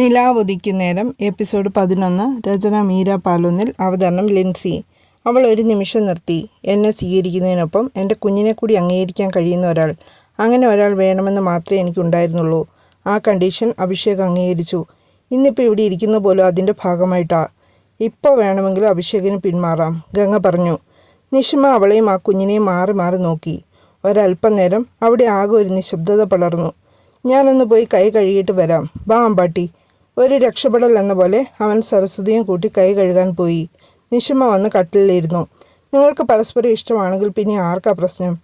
നിലാവുദിക്കുന്നേരം episode പതിനൊന്ന് രചന മീര പാലൊന്നിൽ അവതരണം ലിൻസി. അവൾ ഒരു നിമിഷം നിർത്തി. എന്നെ സ്വീകരിക്കുന്നതിനൊപ്പം എന്റെ കുഞ്ഞിനെ കൂടി അംഗീകരിക്കാൻ കഴിയുന്ന ഒരാൾ. അങ്ങനെ ഒരാൾ വേണമെന്ന് മാത്രമേ എനിക്കുണ്ടായിരുന്നുള്ളൂ. ആ കണ്ടീഷൻ അഭിഷേക് അംഗീകരിച്ചു. ഇന്നിപ്പോൾ ഇവിടെ ഇരിക്കുന്ന പോലും അതിന്റെ ഭാഗമായിട്ടാ. ഇപ്പോൾ വേണമെങ്കിൽ അഭിഷേകിന് പിന്മാറാം ഗംഗ പറഞ്ഞു. നിഷിമ അവളെയും ആ കുഞ്ഞിനെയും മാറി മാറി നോക്കി. ഒരല്പം നേരം അവിടെ ആകെ ഒരു നിശബ്ദത പടർന്നു. ഞാനൊന്ന് പോയി കൈ കഴുകിയിട്ട് വരാം. വാ അമ്പാട്ടി. ഒരു രക്ഷപ്പെടൽ എന്ന പോലെ അവൻ സരസ്വതിയും കൂട്ടി കൈ കഴുകാൻ പോയി. നിഷിമ വന്ന് കട്ടിലിരുന്നു നിങ്ങൾക്ക് പരസ്പരം ഇഷ്ടമാണെങ്കിൽ പിന്നെ ആർക്കാ പ്രശ്നം?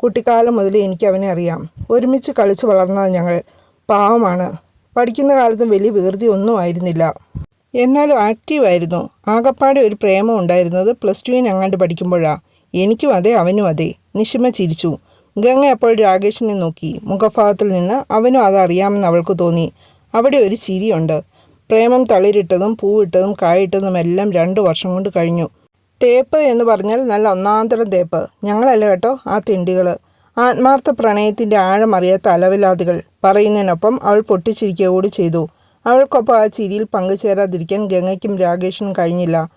കുട്ടിക്കാലം മുതൽ എനിക്ക് അവനെ അറിയാം. ഒരുമിച്ച് കളിച്ച് വളർന്ന ഞങ്ങൾ പാവമാണ്. പഠിക്കുന്ന കാലത്തും വലിയ വികൃതി ഒന്നും ആയിരുന്നില്ല. എന്നാലും ആക്റ്റീവായിരുന്നു ആകപ്പാടെ ഒരു പ്രേമം ഉണ്ടായിരുന്നത് പ്ലസ് ടുവിന് അങ്ങാണ്ട് പഠിക്കുമ്പോഴാണ് എനിക്കും അതെ അവനും അതെ. നിഷിമ ചിരിച്ചു. ഗംഗ അപ്പോൾ രാകേഷിനെ നോക്കി. മുഖഭാവത്തിൽ നിന്ന് അവനും അതറിയാമെന്ന് അവൾക്ക് തോന്നി. അവിടെ ഒരു ചിരിയുണ്ട്. പ്രേമം തളിരിട്ടതും പൂവിട്ടതും കായിട്ടതും എല്ലാം രണ്ടു വർഷം കൊണ്ട് കഴിഞ്ഞു. തേപ്പ് എന്ന് പറഞ്ഞാൽ നല്ല ഒന്നാന്തരം തേപ്പ്. ഞങ്ങളല്ല കേട്ടോ ആ തിണ്ടികൾ ആത്മാർത്ഥ പ്രണയത്തിന്റെ ആഴമറിയാത്ത അലവിലാതികൾ പറയുന്നതിനൊപ്പം അവൾ പൊട്ടിച്ചിരിക്കുക കൂടി ചെയ്തു. അവൾക്കൊപ്പം ആ ചിരിയിൽ പങ്കുചേരാതിരിക്കാൻ ഗംഗയ്ക്കും രാകേഷിനും കഴിഞ്ഞില്ല.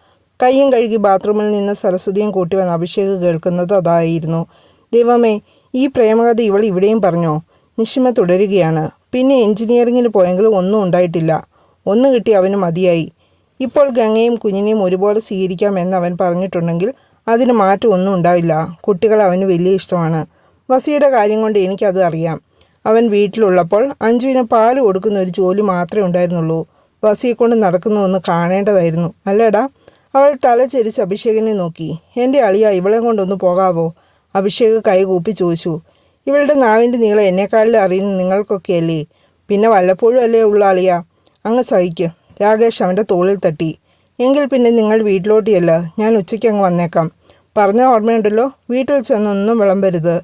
കയ്യും കഴുകി ബാത്റൂമിൽ നിന്ന് സരസ്വതിയും കൂട്ടി വന്ന് അഭിഷേക് കേൾക്കുന്നത് അതായിരുന്നു. ദൈവമേ ഈ പ്രേമകഥ ഇവൾ ഇവിടെയും പറഞ്ഞോ? നിഷിമ തുടരുകയാണ്. പിന്നെ എഞ്ചിനീയറിങ്ങിന് പോയെങ്കിലും ഒന്നും ഉണ്ടായിട്ടില്ല. ഒന്ന് കിട്ടി അവന് മതിയായി. ഇപ്പോൾ ഗംഗയും കുഞ്ഞിനെയും ഒരുപോലെ സ്വീകരിക്കാമെന്ന് അവൻ പറഞ്ഞിട്ടുണ്ടെങ്കിൽ അതിന് മാറ്റം ഒന്നും ഉണ്ടാവില്ല. കുട്ടികൾ അവന് വലിയ ഇഷ്ടമാണ്. വസിയുടെ കാര്യം കൊണ്ട് എനിക്കത് അറിയാം. അവൻ വീട്ടിലുള്ളപ്പോൾ അഞ്ജുവിന് പാൽ കൊടുക്കുന്ന ഒരു ജോലി മാത്രമേ ഉണ്ടായിരുന്നുള്ളൂ. വസിയെ കൊണ്ട് നടക്കുന്ന ഒന്ന് കാണേണ്ടതായിരുന്നു. അല്ലേടാ? അവൾ തല ചെരിച്ച് അഭിഷേകിനെ നോക്കി. എന്റെ അളിയ ഇവളെ കൊണ്ടൊന്ന് പോകാവോ? അഭിഷേക് കൈകൂപ്പി ചോദിച്ചു. ഇവളുടെ നാവിന്റെ നീളം എന്നെക്കാളിലും അറിയുന്ന നിങ്ങൾക്കൊക്കെയല്ലേ? പിന്നെ വല്ലപ്പോഴും അല്ലേ ഉള്ള അളിയ? അങ്ങ് സഹിക്കും. രാകേഷ് അവന്റെ തോളിൽ തട്ടി. എങ്കിൽ പിന്നെ നിങ്ങൾ വീട്ടിലോട്ടിയല്ല. ഞാൻ ഉച്ചയ്ക്ക് അങ്ങ് വന്നേക്കാം. പറഞ്ഞ ഓർമ്മയുണ്ടല്ലോ? വീട്ടിൽ ചെന്നൊന്നും വിളമ്പരുത്.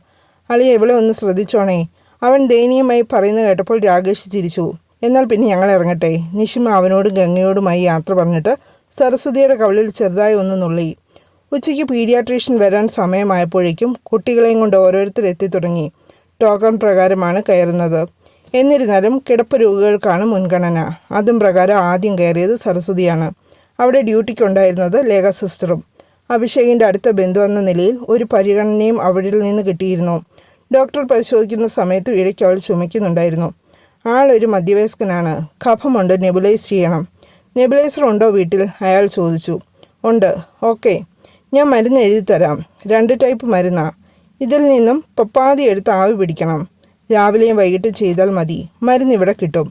അളിയ ഇവളെ ഒന്ന് ശ്രദ്ധിച്ചോണേ. അവൻ ദയനീയമായി പറയുന്നത് കേട്ടപ്പോൾ രാകേഷ് ചിരിച്ചു. എന്നാൽ പിന്നെ ഞങ്ങൾ ഇറങ്ങട്ടെ. നിഷിമ അവനോടും ഗംഗയോടുമായി യാത്ര പറഞ്ഞിട്ട് സരസ്വതിയുടെ കവളിൽ ചെറുതായി ഒന്ന് നുള്ളി. ഉച്ചയ്ക്ക് പീഡിയാട്രീഷ്യൻ വരാൻ സമയമായപ്പോഴേക്കും കുട്ടികളെയും കൊണ്ട് ഓരോരുത്തർ എത്തിത്തുടങ്ങി ടോക്കൺ പ്രകാരമാണ് കയറുന്നത്. എന്നിരുന്നാലും കിടപ്പ് രോഗികൾക്കാണ് മുൻഗണന. അതും പ്രകാരം ആദ്യം കയറിയത് സരസ്വതിയാണ്. അവിടെ ഡ്യൂട്ടിക്കുണ്ടായിരുന്നത് ലേഖ സിസ്റ്ററും. അഭിഷേകിന്റെ അടുത്ത ബന്ധു എന്ന നിലയിൽ ഒരു പരിഗണനയും അവിടെ നിന്ന് കിട്ടിയിരുന്നു. ഡോക്ടർ പരിശോധിക്കുന്ന സമയത്ത് ഇടയ്ക്ക് അവൾ ചുമയ്ക്കുന്നുണ്ടായിരുന്നു. ആളൊരു മധ്യവയസ്കനാണ്. കഫമുണ്ട് നെബുലൈസ് ചെയ്യണം. നെബുലൈസർ ഉണ്ടോ വീട്ടിൽ? അയാൾ ചോദിച്ചു. ഉണ്ട്. ഓക്കെ. ഞാൻ മരുന്ന് എഴുതി തരാം. രണ്ട് ടൈപ്പ് മരുന്നാണ് ഇതിൽ നിന്നും പപ്പാതി എടുത്ത് ആവി പിടിക്കണം. രാവിലെയും വൈകിട്ടും ചെയ്താൽ മതി. മരുന്ന് ഇവിടെ കിട്ടും.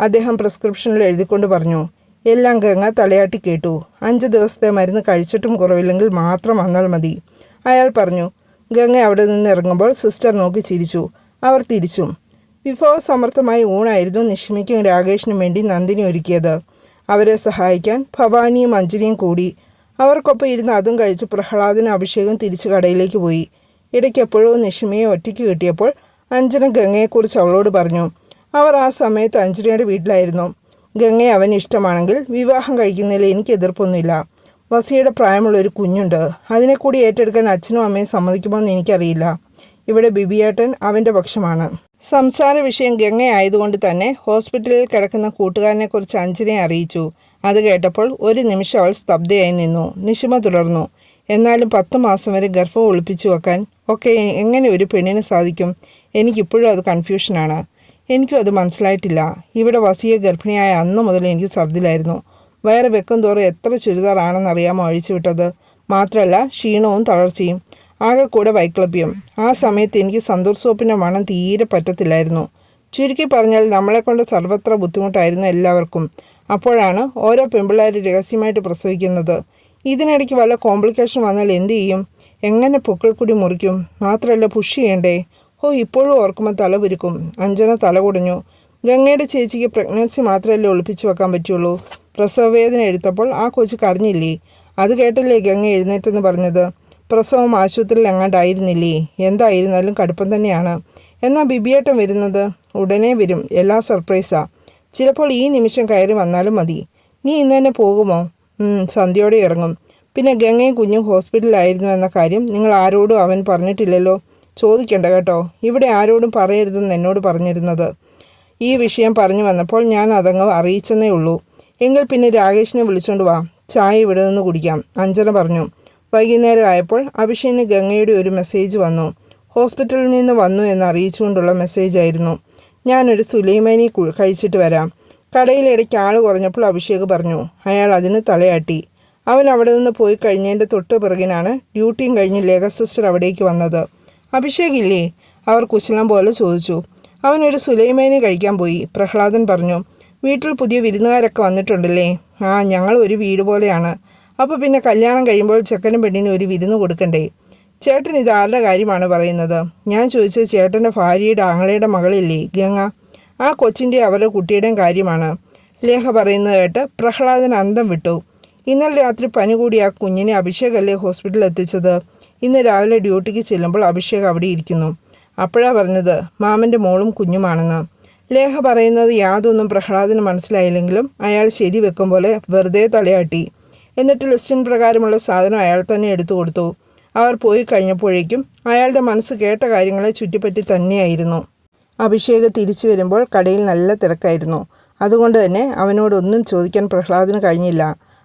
അദ്ദേഹം പ്രിസ്ക്രിപ്ഷനിൽ എഴുതിക്കൊണ്ട് പറഞ്ഞു. എല്ലാം ഗംഗ തലയാട്ടി കേട്ടു. അഞ്ച് ദിവസത്തെ മരുന്ന് കഴിച്ചിട്ടും കുറവില്ലെങ്കിൽ മാത്രം വന്നാൽ മതി. അയാൾ പറഞ്ഞു ഗംഗ അവിടെ നിന്ന് ഇറങ്ങുമ്പോൾ സിസ്റ്റർ നോക്കി ചിരിച്ചു. അവർ തിരിച്ചു. വിഭവസമർത്ഥമായ ഊണായിരുന്നു നിഷ്മിക്കും രാകേഷിനും വേണ്ടി നന്ദിനി ഒരുക്കിയത്. അവരെ സഹായിക്കാൻ ഭവാനിയും അഞ്ജലിയും കൂടി അവർക്കൊപ്പം ഇരുന്ന് അതും കഴിച്ച് പ്രഹ്ലാദനും അഭിഷേകം തിരിച്ച് കടയിലേക്ക് പോയി. ഇടയ്ക്കെപ്പോഴോ നിഷ്മയെ ഒറ്റയ്ക്ക് കിട്ടിയപ്പോൾ അഞ്ജന ഗംഗയെക്കുറിച്ച് അവളോട് പറഞ്ഞു അവർ ആ സമയത്ത് അഞ്ജനയുടെ വീട്ടിലായിരുന്നു. ഗംഗയെ അവൻ ഇഷ്ടമാണെങ്കിൽ വിവാഹം കഴിക്കുന്നതിൽ എനിക്ക് എതിർപ്പൊന്നുമില്ല. വസിയുടെ പ്രായമുള്ള ഒരു കുഞ്ഞുണ്ട്. അതിനെ കൂടി ഏറ്റെടുക്കാൻ അച്ഛനും അമ്മയും സമ്മതിക്കുമോ എന്ന് എനിക്കറിയില്ല. ഇവിടെ ബിബിയേട്ടൻ അവന്റെ പക്ഷമാണ്. സംസാര വിഷയം ഗംഗയായതുകൊണ്ട് തന്നെ ഹോസ്പിറ്റലിൽ കിടക്കുന്ന കൂട്ടുകാരനെക്കുറിച്ച് അഞ്ജനയെ അറിയിച്ചു. അത് കേട്ടപ്പോൾ ഒരു നിമിഷം അവൾ സ്തബ്ധയായി നിന്നു. നിഷിമ തുടർന്നു. എന്നാലും പത്ത് മാസം വരെ ഗർഭം ഒളിപ്പിച്ചു വെക്കാൻ ഒക്കെ എങ്ങനെ ഒരു പെണ്ണിന് സാധിക്കും? എനിക്കിപ്പോഴും അത് കൺഫ്യൂഷനാണ്. എനിക്കും അത് മനസ്സിലായിട്ടില്ല. ഇവിടെ വസിയ ഗർഭിണിയായ അന്ന് മുതൽ എനിക്ക് സർദിലായിരുന്നു വയറ് വെക്കും തോറും എത്ര ചുരിദാറാണെന്ന് അറിയാമോ അഴിച്ചു വിട്ടത്. മാത്രമല്ല ക്ഷീണവും തളർച്ചയും. ആകെ കൂടെ വൈക്ലഭ്യം ആ സമയത്ത് എനിക്ക് സന്തൂർ സോപ്പിന്റെ മണം തീരെ പറ്റത്തില്ലായിരുന്നു. ചുരുക്കി പറഞ്ഞാൽ നമ്മളെക്കൊണ്ട് സർവത്ര ബുദ്ധിമുട്ടായിരുന്നു എല്ലാവർക്കും. അപ്പോഴാണ് ഓരോ പെമ്പിള്ളേർ രഹസ്യമായിട്ട് പ്രസവിക്കുന്നത്. ഇതിനിടയ്ക്ക് വല്ല കോംപ്ലിക്കേഷൻ വന്നാൽ എന്തു ചെയ്യും? എങ്ങനെ പൊക്കിൾക്കുടി മുറിക്കും? മാത്രമല്ല പുഷ് ചെയ്യണ്ടേ? ഓ ഇപ്പോഴും ഓർക്കുമ്പോൾ തല പുരുക്കും അഞ്ജന തല കുടഞ്ഞു ഗംഗയുടെ ചേച്ചിക്ക് പ്രഗ്നൻസി മാത്രമല്ലേ ഒളിപ്പിച്ചു വെക്കാൻ പറ്റുള്ളൂ? പ്രസവവേദന എടുത്തപ്പോൾ ആ കൊച്ചു കരഞ്ഞില്ലേ? അത് കേട്ടല്ലേ ഗംഗ എഴുന്നേറ്റെന്ന് പറഞ്ഞത്? പ്രസവം ആശുപത്രിയിൽ എങ്ങാണ്ടായിരുന്നില്ലേ? എന്തായിരുന്നാലും കടുപ്പം തന്നെയാണ്. എന്നാൽ ബിബിയേട്ടൻ വരുന്നത്? ഉടനെ വരും. എല്ലാ സർപ്രൈസാ ചിലപ്പോൾ ഈ നിമിഷം കയറി വന്നാലും മതി. നീ ഇന്ന് തന്നെ പോകുമോ? സന്ധ്യയോടെ ഇറങ്ങും. പിന്നെ ഗംഗയും കുഞ്ഞും ഹോസ്പിറ്റലിലായിരുന്നു എന്ന കാര്യം നിങ്ങൾ ആരോടും അവൻ പറഞ്ഞിട്ടില്ലല്ലോ? ചോദിക്കണ്ട കേട്ടോ. ഇവിടെ ആരോടും പറയരുതെന്ന് എന്നോട് പറഞ്ഞിരുന്നത്. ഈ വിഷയം പറഞ്ഞു വന്നപ്പോൾ ഞാൻ അതങ്ങ് അറിയിച്ചെന്നേ ഉള്ളൂ. എങ്കിൽ പിന്നെ രാകേഷിനെ വിളിച്ചോണ്ട് വാ. ചായ ഇവിടെ നിന്ന് കുടിക്കാം. അഞ്ജന പറഞ്ഞു. വൈകുന്നേരം ആയപ്പോൾ അഭിഷേകിന് ഗംഗയുടെ ഒരു മെസ്സേജ് വന്നു. ഹോസ്പിറ്റലിൽ നിന്ന് വന്നു എന്ന് അറിയിച്ചുകൊണ്ടുള്ള മെസ്സേജ് ആയിരുന്നു. ഞാനൊരു സുലൈമാനി കഴിച്ചിട്ട് വരാം. കടയിലിടയ്ക്ക് ആൾ കുറഞ്ഞപ്പോൾ അഭിഷേക് പറഞ്ഞു അയാൾ അതിന് തലയാട്ടി. അവൻ അവിടെ നിന്ന് പോയി കഴിഞ്ഞതിന്റെ തൊട്ട് പിറകിനാണ് ഡ്യൂട്ടിയും കഴിഞ്ഞ് ലേഖ സിസ്റ്റർ അവിടേക്ക് വന്നത്. അഭിഷേക് ഇല്ലേ അവർ കുശലം പോലെ ചോദിച്ചു. അവനൊരു സുലൈമാനി കഴിക്കാൻ പോയി. പ്രഹ്ലാദൻ പറഞ്ഞു വീട്ടിൽ പുതിയ വിരുന്നുകാരൊക്കെ വന്നിട്ടുണ്ടല്ലേ? ആ ഞങ്ങൾ ഒരു വീട് പോലെയാണ്. അപ്പോൾ പിന്നെ കല്യാണം കഴിയുമ്പോൾ ചെക്കനും പെണ്ണിനും ഒരു വിരുന്ന് കൊടുക്കണ്ടേ? ചേട്ടൻ ഇത് ആരുടെ കാര്യമാണ് പറയുന്നത്? ഞാൻ ചോദിച്ചത് ചേട്ടന്റെ ഭാര്യയുടെ ആങ്ങളയുടെ മകളില്ലേ ഗംഗ? ആ കൊച്ചിന്റെ അവരുടെ കുട്ടിയുടെയും കാര്യമാണ്. ലേഖ പറയുന്നത് കേട്ട് പ്രഹ്ലാദൻ അന്തം വിട്ടു. ഇന്നലെ രാത്രി പനി കൂടി ആ കുഞ്ഞിനെ അഭിഷേകല്ലേ ഹോസ്പിറ്റലിൽ എത്തിച്ചത്? ഇന്ന് രാവിലെ ഡ്യൂട്ടിക്ക് ചെല്ലുമ്പോൾ അഭിഷേക് അവിടെ ഇരിക്കുന്നു. അപ്പോഴാ പറഞ്ഞത് മാമന്റെ മോളും കുഞ്ഞുമാണെന്ന്. ലേഖ പറയുന്നത് യാതൊന്നും പ്രഹ്ലാദിന് മനസ്സിലായില്ലെങ്കിലും അയാൾ ശരി വെക്കും പോലെ വെറുതെ തലയാട്ടി. എന്നിട്ട് ലിസ്റ്റിൻ പ്രകാരമുള്ള സാധനം അയാൾ തന്നെ എടുത്തു കൊടുത്തു. അവർ പോയി കഴിഞ്ഞപ്പോഴേക്കും അയാളുടെ മനസ്സ് കേട്ട കാര്യങ്ങളെ ചുറ്റിപ്പറ്റി തന്നെയായിരുന്നു. അഭിഷേക് തിരിച്ചു വരുമ്പോൾ കടയിൽ നല്ല തിരക്കായിരുന്നു. അതുകൊണ്ട് തന്നെ അവനോടൊന്നും ചോദിക്കാൻ പ്രഹ്ലാദിന് കഴിഞ്ഞില്ല.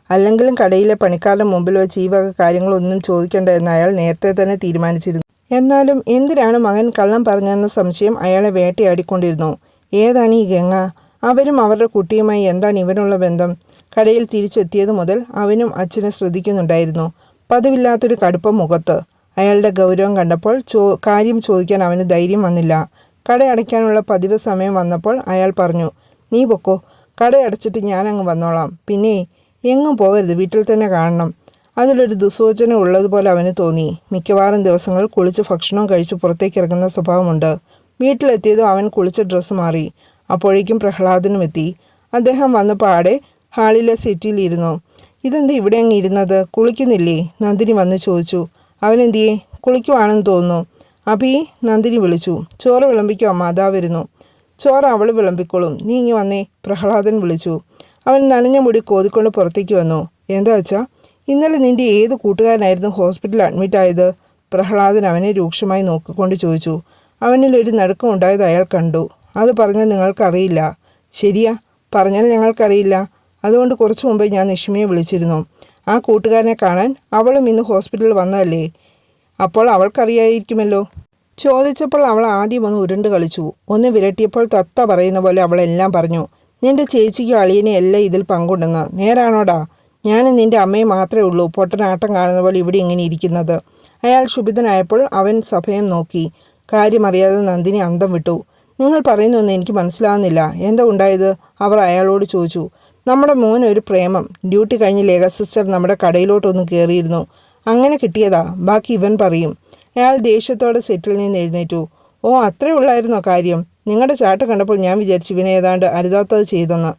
അല്ലെങ്കിലും കടയിലെ പണിക്കാരുടെ മുമ്പിൽ വെച്ച് ഈ വക കാര്യങ്ങളൊന്നും ചോദിക്കേണ്ട എന്ന് അയാൾ നേരത്തെ തന്നെ തീരുമാനിച്ചിരുന്നു. എന്നാലും എന്തിനാണ് മകൻ കള്ളം പറഞ്ഞെന്ന സംശയം അയാളെ വേട്ടയാടിക്കൊണ്ടിരുന്നു. ഏതാണ് ഈ ഗംഗ? അവരും അവരുടെ കുട്ടിയുമായി എന്താണ് ഇവനുള്ള ബന്ധം? കടയിൽ തിരിച്ചെത്തിയത് മുതൽ അവനും അച്ഛനെ ശ്രദ്ധിക്കുന്നുണ്ടായിരുന്നു. പതിവില്ലാത്തൊരു കടുപ്പം മുഖത്ത്. അയാളുടെ ഗൗരവം കണ്ടപ്പോൾ ചോ കാര്യം ചോദിക്കാൻ അവന് ധൈര്യം വന്നില്ല. കട അടയ്ക്കാനുള്ള പതിവ് സമയം വന്നപ്പോൾ അയാൾ പറഞ്ഞു നീ പൊക്കോ കട അടച്ചിട്ട് ഞാനങ്ങ് വന്നോളാം. പിന്നെ എങ്ങും പോകരുത് വീട്ടിൽ തന്നെ കാണണം. അതിലൊരു ദുസൂചന ഉള്ളതുപോലെ അവന് തോന്നി. മിക്കവാറും ദിവസങ്ങൾ കുളിച്ച് ഭക്ഷണവും കഴിച്ച് പുറത്തേക്ക് ഇറങ്ങുന്ന സ്വഭാവമുണ്ട്. വീട്ടിലെത്തിയതും അവൻ കുളിച്ച ഡ്രസ്സ് മാറി. അപ്പോഴേക്കും പ്രഹ്ലാദനും എത്തി. അദ്ദേഹം വന്നപ്പോൾ ആടെ ഹാളിലെ സെറ്റിലിരുന്നു ഇതെന്താ ഇവിടെ അങ്ങ് ഇരുന്നത്? കുളിക്കുന്നില്ലേ? നന്ദിനി വന്ന് ചോദിച്ചു. അവനെന്തിയേ? കുളിക്കുവാണെന്ന് തോന്നുന്നു. അഭി നന്ദിനി വിളിച്ചു. ചോറ് വിളമ്പിക്കോ? അമ്മ അതാ വരുന്നു. ചോറ് അവൾ വിളമ്പിക്കോളും. നീ ഇങ്ങി വന്നേ. പ്രഹ്ലാദൻ വിളിച്ചു. അവൻ നനഞ്ഞ മുടി കോതിക്കൊണ്ട് പുറത്തേക്ക് വന്നു. എന്താ വെച്ചാ ഇന്നലെ നിന്റെ ഏത് കൂട്ടുകാരനായിരുന്നു ഹോസ്പിറ്റലിൽ അഡ്മിറ്റായത് പ്രഹ്ലാദൻ അവനെ രൂക്ഷമായി നോക്കിക്കൊണ്ട് ചോദിച്ചു. അവനിൽ ഒരു നടുക്കം ഉണ്ടായത് അയാൾ കണ്ടു. അത് പറഞ്ഞാൽ നിങ്ങൾക്കറിയില്ല. ശരിയാ. പറഞ്ഞാൽ ഞങ്ങൾക്കറിയില്ല. അതുകൊണ്ട് കുറച്ചു മുമ്പേ ഞാൻ നിഷ്മയെ വിളിച്ചിരുന്നു. ആ കൂട്ടുകാരനെ കാണാൻ അവളും ഇന്ന് ഹോസ്പിറ്റലിൽ വന്നതല്ലേ? അപ്പോൾ അവൾക്കറിയായിരിക്കുമല്ലോ. ചോദിച്ചപ്പോൾ അവൾ ആദ്യം ഒന്ന് ഉരുണ്ട് കളിച്ചു. ഒന്ന് വിരട്ടിയപ്പോൾ തത്ത പറയുന്ന പോലെ അവളെല്ലാം പറഞ്ഞു നിന്റെ ചേച്ചിക്കും അളിയനെ എല്ലാം ഇതിൽ പങ്കുണ്ടെന്ന്. നേരാണോടാ? ഞാനും നിന്റെ അമ്മയെ മാത്രമേ ഉള്ളൂ. പൊട്ടനാട്ടം കാണുന്ന പോലെ ഇവിടെ ഇങ്ങനെ ഇരിക്കുന്നത്. അയാൾ ക്ഷുഭിതനായപ്പോൾ അവൻ സഭയം നോക്കി. കാര്യമറിയാതെ നന്ദിനി അന്തം വിട്ടു. നിങ്ങൾ പറയുന്നൊന്നും എനിക്ക് മനസ്സിലാകുന്നില്ല എന്താ ഉണ്ടായത്? അവർ അയാളോട് ചോദിച്ചു. നമ്മുടെ മോന് ഒരു പ്രേമം. ഡ്യൂട്ടി കഴിഞ്ഞ് ലേഖ സിസ്റ്റർ നമ്മുടെ കടയിലോട്ടൊന്ന് കയറിയിരുന്നു അങ്ങനെ കിട്ടിയതാ. ബാക്കി ഇവൻ പറയും അയാൾ ദേഷ്യത്തോടെ സെറ്റിൽ നിന്ന് എഴുന്നേറ്റു. ഓ അത്രേ ഉള്ളായിരുന്നോ കാര്യം? നിങ്ങളുടെ ചാട്ട് കണ്ടപ്പോൾ ഞാൻ വിചാരിച്ചു ഇവനെ ഏതാണ്ട് അരുതാത്തത് ചെയ്തെന്ന്.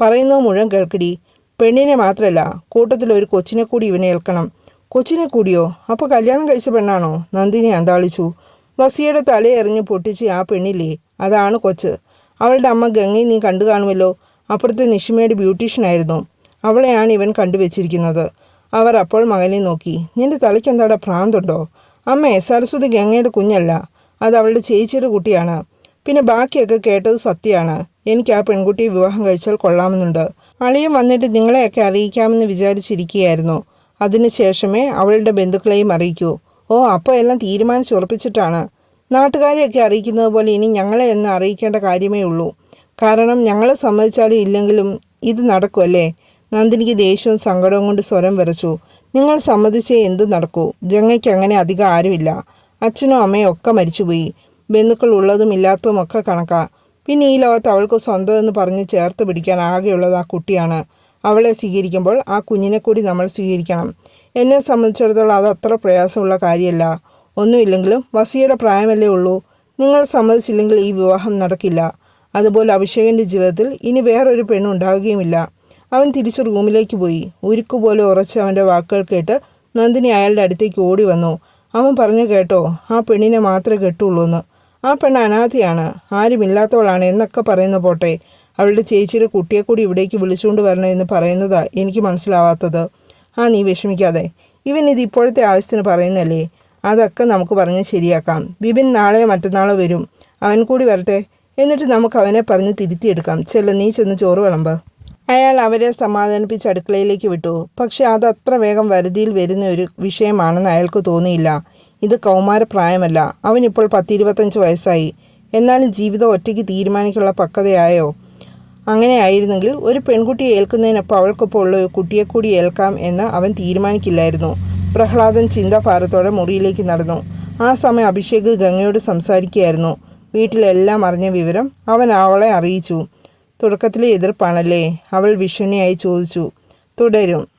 പറയുന്നത് മുഴുവൻ കേൾക്കടി. പെണ്ണിനെ മാത്രമല്ല കൂട്ടത്തിൽ ഒരു കൊച്ചിനെ കൂടി ഇവനെ ഏൽക്കണം. കൊച്ചിനെ കൂടിയോ? അപ്പോൾ കല്യാണം കഴിച്ച പെണ്ണാണോ? നന്ദിനി അന്താളിച്ചു. വസിയുടെ തലയെറിഞ്ഞ് പൊട്ടിച്ച് ആ പെണ്ണില്ലേ? അതാണ് കൊച്ച്. അവളുടെ അമ്മ ഗംഗയെ നീ കണ്ടു കാണുമല്ലോ. അപ്പുറത്തെ നിഷിമയുടെ ബ്യൂട്ടീഷ്യനായിരുന്നു അവളെയാണ് ഇവൻ കണ്ടുവച്ചിരിക്കുന്നത്. അവർ അപ്പോൾ മകനെ നോക്കി. നിന്റെ തലയ്ക്ക് എന്താടാ ഭ്രാന്തുണ്ടോ? അമ്മേ സരസ്വതി ഗംഗയുടെ കുഞ്ഞല്ല. അത് അവളുടെ ചേച്ചിയുടെ കുട്ടിയാണ്. പിന്നെ ബാക്കിയൊക്കെ കേട്ടത് സത്യമാണ്. എനിക്ക് ആ പെൺകുട്ടിയെ വിവാഹം കഴിച്ചാൽ കൊള്ളാമെന്നുണ്ട്. അളിയൻ വന്നിട്ട് നിങ്ങളെയൊക്കെ അറിയിക്കാമെന്ന് വിചാരിച്ചിരിക്കുകയായിരുന്നു. അതിനുശേഷമേ അവളുടെ ബന്ധുക്കളെയും അറിയിക്കൂ. ഓ അപ്പോൾ എല്ലാം തീരുമാനിച്ചുറപ്പിച്ചിട്ടാണ്. നാട്ടുകാരെയൊക്കെ അറിയിക്കുന്നത് പോലെ ഇനി ഞങ്ങളെ എന്ന് അറിയിക്കേണ്ട കാര്യമേ ഉള്ളൂ. കാരണം ഞങ്ങളെ സമ്മതിച്ചാലും ഇല്ലെങ്കിലും ഇത് നടക്കുമല്ലേ നന്ദിനിക്ക് ദേഷ്യവും സങ്കടവും കൊണ്ട് സ്വരം വരച്ചു നിങ്ങൾ സമ്മതിച്ചേ എന്ത് നടക്കൂ? ഗംഗയ്ക്ക് അങ്ങനെ അധികം ആരുമില്ല. അച്ഛനും അമ്മയും ഒക്കെ മരിച്ചുപോയി. ബന്ധുക്കൾ ഉള്ളതും ഇല്ലാത്തതും ഒക്കെ കണക്കാ. പിന്നെ ഈ ലോകത്ത് അവൾക്ക് സ്വന്തം എന്ന് പറഞ്ഞ് ചേർത്ത് പിടിക്കാൻ ആകെയുള്ളത് ആ കുട്ടിയാണ്. അവളെ സ്വീകരിക്കുമ്പോൾ ആ കുഞ്ഞിനെ കൂടി നമ്മൾ സ്വീകരിക്കണം. എന്നെ സംബന്ധിച്ചിടത്തോളം അത് അത്ര പ്രയാസമുള്ള കാര്യമല്ല. ഒന്നുമില്ലെങ്കിലും വസിയുടെ പ്രായമല്ലേ ഉള്ളൂ. നിങ്ങൾ സമ്മതിച്ചില്ലെങ്കിൽ ഈ വിവാഹം നടക്കില്ല. അതുപോലെ അഭിഷേകന്റെ ജീവിതത്തിൽ ഇനി വേറൊരു പെണ്ണുണ്ടാവുകയുമില്ല അവൻ തിരിച്ച് റൂമിലേക്ക് പോയി. ഉരുക്കുപോലെ ഉറച്ച് അവന്റെ വാക്കുകൾ കേട്ട് നന്ദിനി അയാളുടെ അടുത്തേക്ക് ഓടി വന്നു. അവൻ പറഞ്ഞു കേട്ടോ ആ പെണ്ണിനെ മാത്രമേ കെട്ടുള്ളൂ എന്ന്. ആ പെണ്ണ് അനാഥയാണ് ആരുമില്ലാത്തവളാണ് എന്നൊക്കെ പറയുന്ന പോട്ടെ. അവളുടെ ചേച്ചിയുടെ കുട്ടിയെ കൂടി ഇവിടേക്ക് വിളിച്ചുകൊണ്ട് വരണം എന്ന് പറയുന്നതാ എനിക്ക് മനസ്സിലാവാത്തത്. ആ നീ വിഷമിക്കാതെ. ഇവൻ ഇത് ഇപ്പോഴത്തെ ആവശ്യത്തിന് പറയുന്നല്ലേ അതൊക്കെ നമുക്ക് പറഞ്ഞ് ശരിയാക്കാം. ബിബിൻ നാളെയോ മറ്റന്നാളോ വരും. അവൻ കൂടി വരട്ടെ. എന്നിട്ട് നമുക്ക് അവനെ പറഞ്ഞ് തിരുത്തിയെടുക്കാം. ചെല്ല നീ ചെന്ന് ചോറ് വിളമ്പ്. അയാൾ അവരെ സമാധാനിപ്പിച്ച് അടുക്കളയിലേക്ക് വിട്ടു. പക്ഷെ അത് അത്ര വേഗം വരുതിയിൽ വരുന്ന ഒരു വിഷയമാണെന്ന് അയാൾക്ക് തോന്നിയില്ല. ഇത് കൗമാരപ്രായമല്ല. അവനിപ്പോൾ പത്തിരുപത്തഞ്ച് വയസ്സായി. എന്നാലും ജീവിതം ഒറ്റയ്ക്ക് തീരുമാനിക്കാനുള്ള പക്വതയായോ? അങ്ങനെയായിരുന്നെങ്കിൽ ഒരു പെൺകുട്ടിയെ ഏൽക്കുന്നതിനൊപ്പം അവൾക്കൊപ്പം ഉള്ള ഒരു കുട്ടിയെ കൂടി ഏൽക്കാം എന്ന് അവൻ തീരുമാനിക്കില്ലായിരുന്നു. പ്രഹ്ലാദൻ ചിന്താഭാരത്തോടെ മുറിയിലേക്ക് നടന്നു. ആ സമയം അഭിഷേക് ഗംഗയോട് സംസാരിക്കുകയായിരുന്നു. വീട്ടിലെല്ലാം അറിഞ്ഞ വിവരം അവൻ അവളെ അറിയിച്ചു. തുടക്കത്തിലെ എതിർപ്പാണല്ലേ? അവൾ ഭീഷണിയായി ചോദിച്ചു. തുടരും.